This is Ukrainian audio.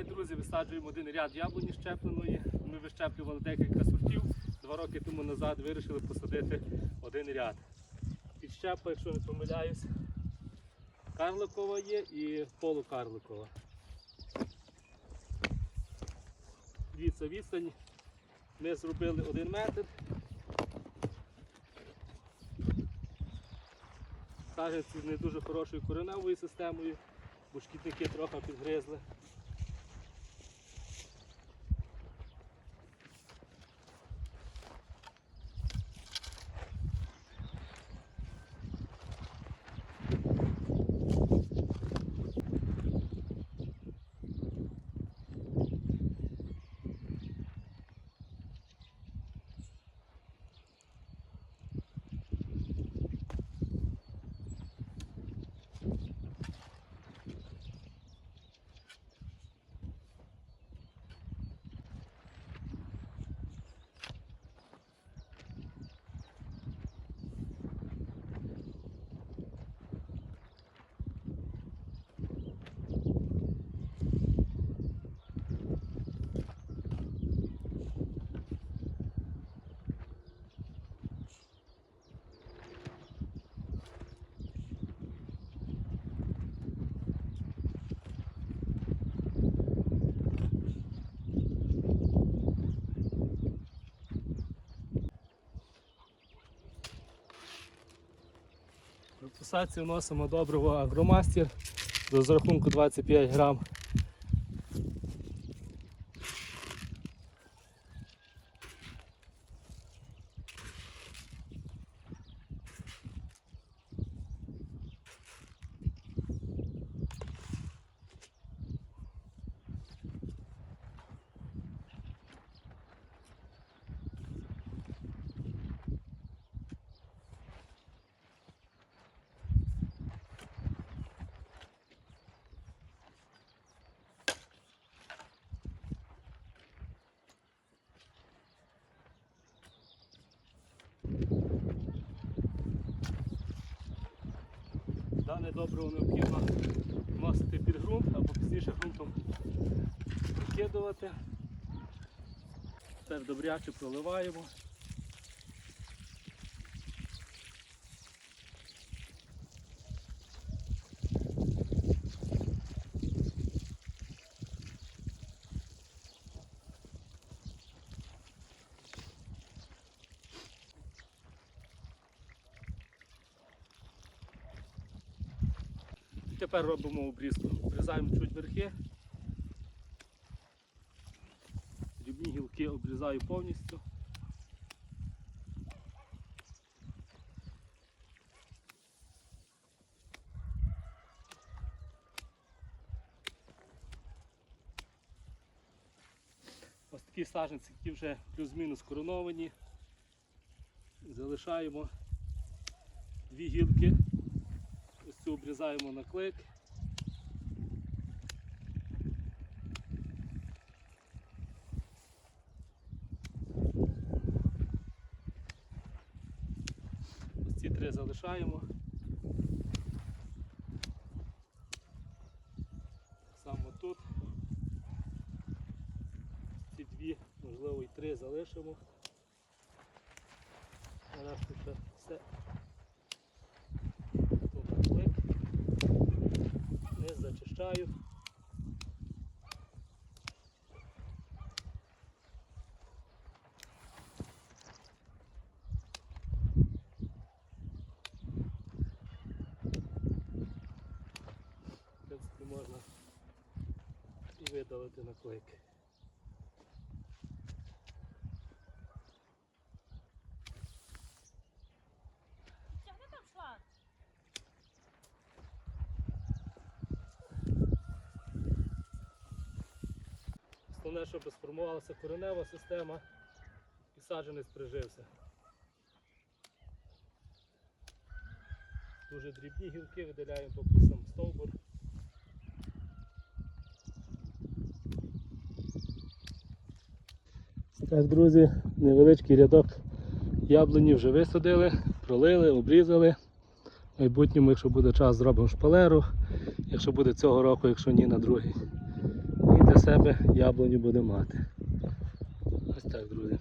Так, друзі, висаджуємо один ряд яблуні щепленої. Ми вищеплювали декілька сортів. Два роки тому назад вирішили посадити один ряд. Підщепа, якщо не помиляюсь, карликова є і полукарликова. Дивіться, відстань. Ми зробили один метр. Саджанці з не дуже хорошою кореневою системою, бо шкідники трохи підгризли. Посадці вносимо добриво агромастер до розрахунку 25 грам. Дане добриво необхідно вносити під ґрунт або пізніше ґрунтом прикидувати. Тепер добряче проливаємо. Тепер робимо обрізку. Обрізаємо чуть верхи. Дрібні гілки обрізаю повністю. Ось такі саженці, які вже плюс-мінус короновані. Залишаємо дві гілки. Цю обрізаємо на клик. Ось ці три залишаємо. Само тут. Ці дві, можливо, і три залишимо. Ще все. Тут клик. Низ зачищаю. В принципі, можна і видалити наклейки. Основне, щоб сформувалася коренева система і саджанець прижився. Дуже дрібні гілки видаляємо поки сам стовбур. Так, друзі, невеличкий рядок яблуні вже висадили, пролили, обрізали. В майбутньому, якщо буде час, зробимо шпалеру. Якщо буде цього року, якщо ні, на другий. Для себе яблуню буде мати. Ось так, друзі.